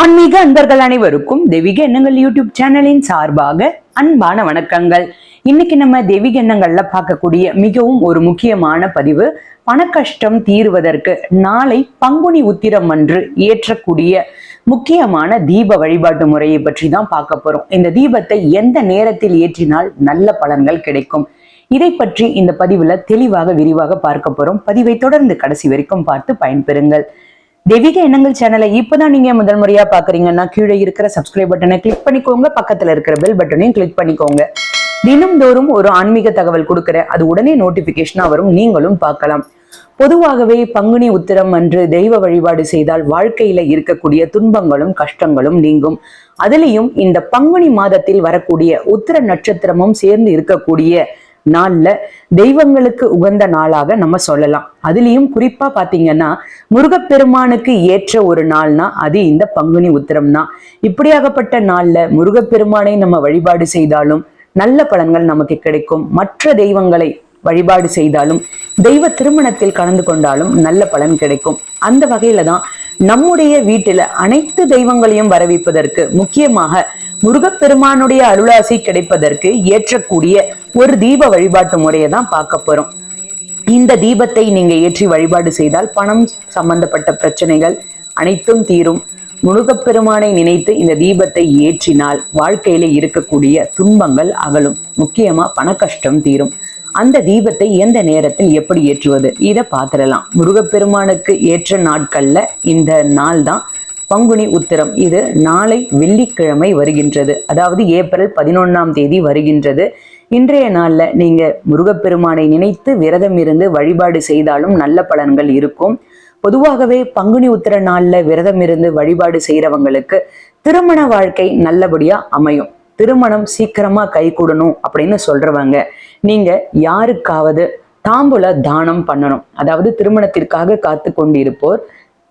ஆன்மீக அன்பர்கள் அனைவருக்கும் தெய்வீக எண்ணங்கள் யூடியூப் சேனலின் சார்பாக அன்பான வணக்கங்கள். இன்னைக்கு நம்ம தெய்வீக எண்ணங்கள்ல பார்க்கக்கூடிய மிகவும் ஒரு முக்கியமான பதிவு பணக்கஷ்டம் தீருவதற்கு நாளை பங்குனி உத்திரம் அன்று ஏற்றக்கூடிய முக்கியமான தீப வழிபாட்டு முறையை பற்றி தான் பார்க்க போறோம். இந்த தீபத்தை எந்த நேரத்தில் ஏற்றினால் நல்ல பலன்கள் கிடைக்கும்? இதை பற்றி இந்த பதிவுல தெளிவாக விரிவாக பார்க்க போறோம். பதிவை தொடர்ந்து கடைசி வரைக்கும் பார்த்து பயன்பெறுங்கள். தெய்வீக எண்ணங்கள் சேனலை இப்பதான் நீங்க முதல் முறையா பாக்குறீங்கன்னா கீழே இருக்கிற சப்ஸ்கிரைப் பட்டனை கிளிக் பண்ணிக்கோங்க. பக்கத்துல இருக்கிற பெல் பட்டனையும் கிளிக் பண்ணிக்கோங்க. தினம்தோறும் ஒரு ஆன்மீக தகவல் கொடுக்குறேன். அது உடனே நோட்டிபிகேஷனா வரும். நீங்களும் பார்க்கலாம். பொதுவாகவே பங்குனி உத்திரம் அன்று தெய்வ வழிபாடு செய்தால் வாழ்க்கையில இருக்கக்கூடிய துன்பங்களும் கஷ்டங்களும் நீங்கும். அதுலயும் இந்த பங்குனி மாதத்தில் வரக்கூடிய உத்திர நட்சத்திரமும் சேர்ந்து இருக்கக்கூடிய நாள்ல தெய்வங்களுக்கு உகந்த நாளாக நம்ம சொல்லலாம். அதுலயும் குறிப்பா பாத்தீங்கன்னா முருகப்பெருமானுக்கு ஏற்ற ஒரு நாள்னா அது இந்த பங்குனி உத்திரம் தான். இப்படியாகப்பட்ட நாள்ல முருகப்பெருமானை நம்ம வழிபாடு செய்தாலும் நல்ல பலன்கள் நமக்கு கிடைக்கும். மற்ற தெய்வங்களை வழிபாடு செய்தாலும் தெய்வ திருமணத்தில் கலந்து கொண்டாலும் நல்ல பலன் கிடைக்கும். அந்த வகையில தான் நம்முடைய வீட்டில அனைத்து தெய்வங்களையும் வரவேற்பதற்கு முக்கியமாக முருகப்பெருமானுடைய அருளாசி கிடைப்பதற்கு ஏற்றக்கூடிய ஒரு தீப வழிபாட்டு முறையை தான் பார்க்க போறோம். இந்த தீபத்தை நீங்க ஏற்றி வழிபாடு செய்தால் பணம் சம்பந்தப்பட்ட பிரச்சனைகள் அனைத்தும் தீரும். முருகப்பெருமானை நினைத்து இந்த தீபத்தை ஏற்றினால் வாழ்க்கையில இருக்கக்கூடிய துன்பங்கள் அகலும். முக்கியமா பண கஷ்டம் தீரும். அந்த தீபத்தை எந்த நேரத்தில் எப்படி ஏற்றுவது? இதை பார்த்துடலாம். முருகப்பெருமானுக்கு ஏற்ற நாட்கள்ல இந்த நாள் தான் பங்குனி உத்திரம். இது நாளை வெள்ளிக்கிழமை வருகின்றது. அதாவது ஏப்ரல் பதினொன்னாம் தேதி வருகின்றது. இன்றைய நாள்ல நீங்க முருகப்பெருமானை நினைத்து விரதம் இருந்து வழிபாடு செய்தாலும் நல்ல பலன்கள் இருக்கும். பொதுவாகவே பங்குனி உத்திர நாள்ல விரதம் இருந்து வழிபாடு செய்கிறவங்களுக்கு திருமண வாழ்க்கை நல்லபடியா அமையும். திருமணம் சீக்கிரமா கைகூடணும் அப்படின்னு சொல்றவங்க நீங்க யாருக்காவது தாம்பூல தானம் பண்ணணும். அதாவது திருமணத்திற்காக காத்து கொண்டிருப்போர்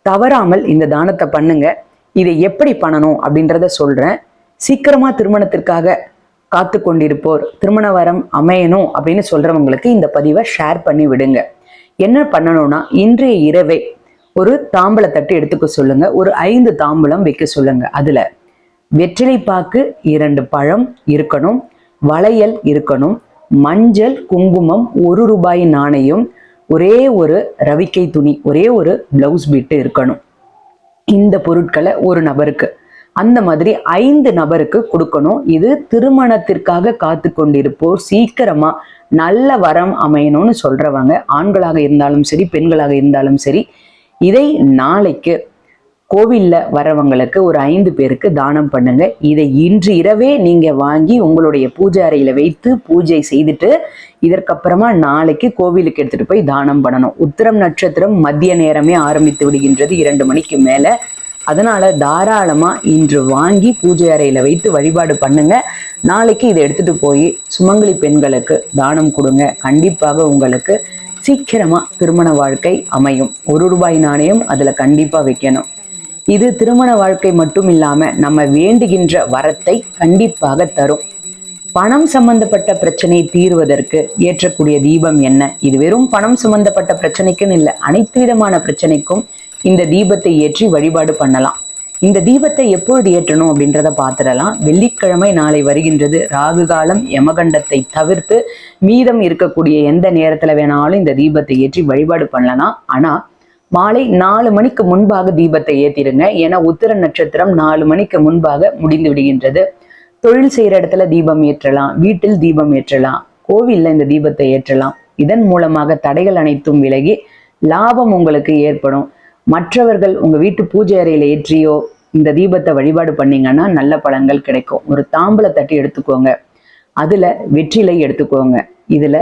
தவறாமல் இந்த தானத்தை பண்ணுங்க. இதை எப்படி பண்ணணும் அப்படின்றத சொல்றேன். சீக்கிரமா திருமணத்திற்காக காத்து கொண்டிருப்போர் திருமண வரம் அமையணும் அப்படின்னு சொல்றவங்களுக்கு இந்த பதிவை ஷேர் பண்ணி விடுங்க. என்ன பண்ணணும்னா இன்றைய இரவே ஒரு தாம்பளை தட்டு எடுத்துக்க சொல்லுங்க. ஒரு ஐந்து தாம்பலம் வைக்க சொல்லுங்க. அதுல வெற்றிலை பாக்கு இரண்டு பழம் இருக்கணும் வளையல் இருக்கணும் மஞ்சள் குங்குமம் ஒரு ரூபாய் நாணயம் ஒரே ஒரு ரவிக்கை துணி ஒரே ஒரு பிளவுஸ் பீட்டு இருக்கணும். இந்த பொருட்களை ஒரு நபருக்கு அந்த மாதிரி ஐந்து நபருக்கு கொடுக்கணும். இது திருமணத்திற்காக காத்து கொண்டிருப்போர் சீக்கிரமா நல்ல வரம் அமையணும்னு சொல்றவங்க ஆண்களாக இருந்தாலும் சரி பெண்களாக இருந்தாலும் சரி இதை நாளைக்கு கோவில்ல வரவங்களுக்கு ஒரு ஐந்து பேருக்கு தானம் பண்ணுங்க. இதை இன்று இரவே நீங்க வாங்கி உங்களுடைய பூஜை அறையில வைத்து பூஜை செய்துட்டு இதற்கப்புறமா நாளைக்கு கோவிலுக்கு எடுத்துட்டு போய் தானம் பண்ணணும். உத்திரம் நட்சத்திரம் மதிய நேரமே ஆரம்பித்து விடுகின்றது இரண்டு மணிக்கு மேல. அதனால தாராளமா இன்று வாங்கி பூஜை அறையில வைத்து வழிபாடு பண்ணுங்க. நாளைக்கு இதை எடுத்துட்டு போய் சுமங்கலி பெண்களுக்கு தானம் கொடுங்க. கண்டிப்பாக உங்களுக்கு சீக்கிரமா திருமண வாழ்க்கை அமையும். ஒரு ரூபாய் நாணயம் அதுல கண்டிப்பா வைக்கணும். இது திருமண வாழ்க்கை மட்டும் இல்லாம நம்ம வேண்டுகின்ற வரத்தை கண்டிப்பாக தரும். பணம் சம்பந்தப்பட்ட பிரச்சனை தீர்வதற்கு ஏற்றக்கூடிய தீபம் என்ன? இது வெறும் பணம் சம்பந்தப்பட்ட பிரச்சனைக்குன்னு இல்லை அனைத்து விதமான பிரச்சனைக்கும் இந்த தீபத்தை ஏற்றி வழிபாடு பண்ணலாம். இந்த தீபத்தை எப்பொழுது ஏற்றணும் அப்படின்றத பார்த்துடலாம். வெள்ளிக்கிழமை நாளை வருகின்றது. ராகு காலம் யமகண்டத்தை தவிர்த்து மீதம் இருக்கக்கூடிய எந்த நேரத்துல வேணாலும் இந்த தீபத்தை ஏற்றி வழிபாடு பண்ணலாம். ஆனா மாலை நாலு மணிக்கு முன்பாக தீபத்தை ஏத்திருங்க ஏன்னா உத்திர நட்சத்திரம் நாலு மணிக்கு முன்பாக முடிந்து விடுகின்றது. தொழில் செய்யற இடத்துல தீபம் ஏற்றலாம். வீட்டில் தீபம் ஏற்றலாம். கோவில்ல இந்த தீபத்தை ஏற்றலாம். இதன் மூலமாக தடைகள் அனைத்தும் விலகி லாபம் உங்களுக்கு ஏற்படும். மற்றவர்கள் உங்கள் வீட்டு பூஜை அறையில் ஏற்றியோ இந்த தீபத்தை வழிபாடு பண்ணீங்கன்னா நல்ல பழங்கள் கிடைக்கும். ஒரு தாம்பல தட்டி எடுத்துக்கோங்க. அதில் வெற்றிலை எடுத்துக்கோங்க. இதில்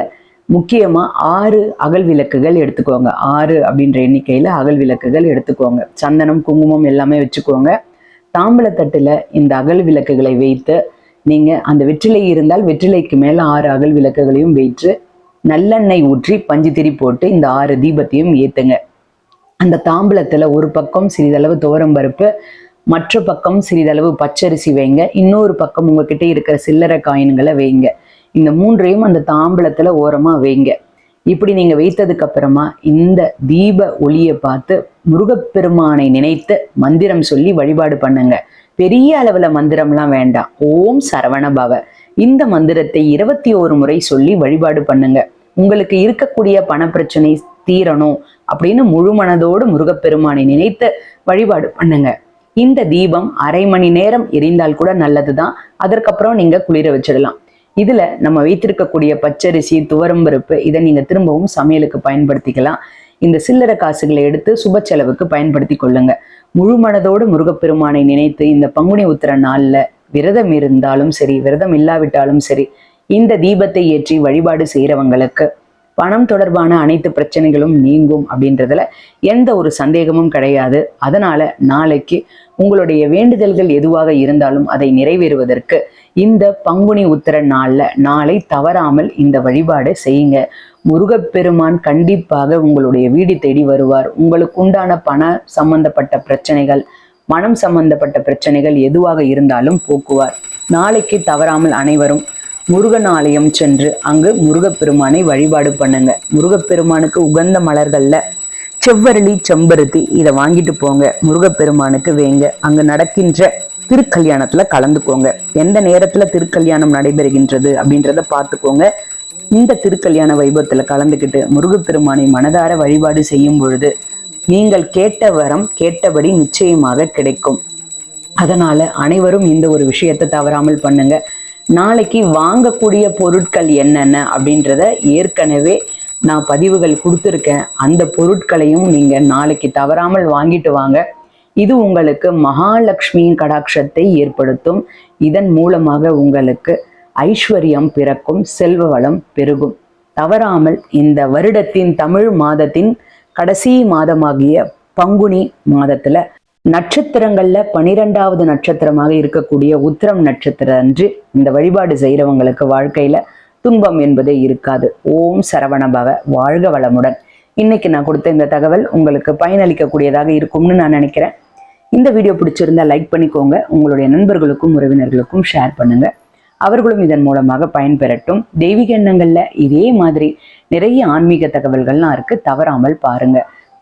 முக்கியமாக ஆறு அகல் விளக்குகள் எடுத்துக்கோங்க. ஆறு அப்படின்ற எண்ணிக்கையில் அகல் விளக்குகள் எடுத்துக்கோங்க. சந்தனம் குங்குமம் எல்லாமே வச்சுக்கோங்க. தாம்பலத்தட்டில் இந்த அகல் விளக்குகளை வைத்து நீங்கள் அந்த வெற்றிலை இருந்தால் வெற்றிலைக்கு மேலே ஆறு அகல் விளக்குகளையும் வைத்து நல்லெண்ணெய் ஊற்றி பஞ்சு திரி போட்டு இந்த ஆறு தீபத்தையும் ஏற்றுங்க அந்த தாம்பலத்துல ஒரு பக்கம் சிறிதளவு துவரம் பருப்பு மற்ற பக்கம் சிறிதளவு பச்சரிசி வைங்க. இன்னொரு பக்கம் உங்ககிட்ட இருக்கிற சில்லறை காயின்களை வைங்க. இந்த மூன்றையும் அந்த தாம்பலத்துல ஓரமா வைங்க. இப்படி நீங்கள் வைத்ததுக்கு அப்புறமா இந்த தீப ஒளியை பார்த்து முருகப்பெருமானை நினைத்து மந்திரம் சொல்லி வழிபாடு பண்ணுங்க. பெரிய அளவில் மந்திரம்லாம் வேண்டாம். ஓம் சரவண பவ. இந்த மந்திரத்தை இருபத்தி ஓரு முறை சொல்லி வழிபாடு பண்ணுங்க. உங்களுக்கு இருக்கக்கூடிய பணப்பிரச்சனை தீரணும். அப்படின்னு முழு மனதோடு முருகப்பெருமானை நினைத்து வழிபாடு பண்ணுங்க. இந்த தீபம் அரை மணி நேரம் எரிந்தால் கூட நல்லதுதான். அதற்கப்புறம் நீங்க குளிர வச்சிடலாம். இதுல நம்ம வைத்திருக்கக்கூடிய பச்சரிசி துவரம்பருப்பு இதை நீங்க திரும்பவும் சமையலுக்கு பயன்படுத்திக்கலாம். இந்த சில்லற காசுகளை எடுத்து சுப செலவுக்கு பயன்படுத்தி கொள்ளுங்க. முழு மனதோடு முருகப்பெருமானை நினைத்து இந்த பங்குனி உத்திர நாள்ல விரதம் இருந்தாலும் சரி விரதம் இல்லாவிட்டாலும் சரி இந்த தீபத்தை ஏற்றி வழிபாடு செய்கிறவங்களுக்கு பணம் தொடர்பான அனைத்து பிரச்சனைகளும் நீங்கும் அப்படின்றதுல எந்த ஒரு சந்தேகமும் கிடையாது. அதனால நாளைக்கு உங்களுடைய வேண்டுதல்கள் எதுவாக இருந்தாலும் அதை நிறைவேறுவதற்கு இந்த பங்குனி உத்திர நாள்ல நாளை தவறாமல் இந்த வழிபாடு செய்யுங்க. முருகப்பெருமான் கண்டிப்பாக உங்களுடைய வீடு தேடி வருவார். உங்களுக்கு உண்டான பண சம்பந்தப்பட்ட பிரச்சனைகள் மனம் சம்பந்தப்பட்ட பிரச்சனைகள் எதுவாக இருந்தாலும் போக்குவார். நாளைக்கு தவறாமல் அனைவரும் முருகன் ஆலயம் சென்று அங்கு முருகப்பெருமானை வழிபாடு பண்ணுங்க. முருகப்பெருமானுக்கு உகந்த மலர்கள்ல செவ்வரளி செம்பருத்தி இதை வாங்கிட்டு போங்க. முருகப்பெருமானுக்கு வேங்க. அங்க நடக்கின்ற திருக்கல்யாணத்துல கலந்துக்கோங்க. எந்த நேரத்துல திருக்கல்யாணம் நடைபெறுகின்றது அப்படின்றத பார்த்துக்கோங்க. இந்த திருக்கல்யாண வைபவத்துல கலந்துக்கிட்டு முருகப்பெருமானை மனதார வழிபாடு செய்யும் பொழுது நீங்கள் கேட்ட வரம் கேட்டபடி நிச்சயமாக கிடைக்கும். அதனால அனைவரும் இந்த ஒரு விஷயத்தை தவறாமல் பண்ணுங்க. நாளைக்கு வாங்கக்கூடிய பொருட்கள் என்னென்ன அப்படின்றத ஏற்கனவே நான் பதிவுகள் கொடுத்துருக்கேன். அந்த பொருட்களையும் நீங்க நாளைக்கு தவறாமல் வாங்கிட்டு வாங்க. இது உங்களுக்கு மகாலட்சுமியின் கடாட்சத்தை ஏற்படுத்தும். இதன் மூலமாக உங்களுக்கு ஐஸ்வர்யம் பிறக்கும் செல்வ வளம் பெருகும். தவறாமல் இந்த வருடத்தின் தமிழ் மாதத்தின் கடைசி மாதமாகிய பங்குனி மாதத்துல நட்சத்திரங்கள்ல பனிரெண்டாவது நட்சத்திரமாக இருக்கக்கூடிய உத்திரம் நட்சத்திரம் அன்று இந்த வழிபாடு செய்யறவங்களுக்கு வாழ்க்கையில துன்பம் என்பதே இருக்காது. ஓம் சரவணபவ வாழ்க வளமுடன். இன்னைக்கு நான் கொடுத்த இந்த தகவல் உங்களுக்கு பயனளிக்கக்கூடியதாக இருக்கும்னு நான் நினைக்கிறேன். இந்த வீடியோ பிடிச்சிருந்தா லைக் பண்ணிக்கோங்க. உங்களுடைய நண்பர்களுக்கும் உறவினர்களுக்கும் ஷேர் பண்ணுங்க. அவர்களும் இதன் மூலமாக பயன்பெறட்டும். தெய்வீக எண்ணங்கள்ல இதே மாதிரி நிறைய ஆன்மீக தகவல்கள்லாம் இருக்கு. தவறாமல் பாருங்க.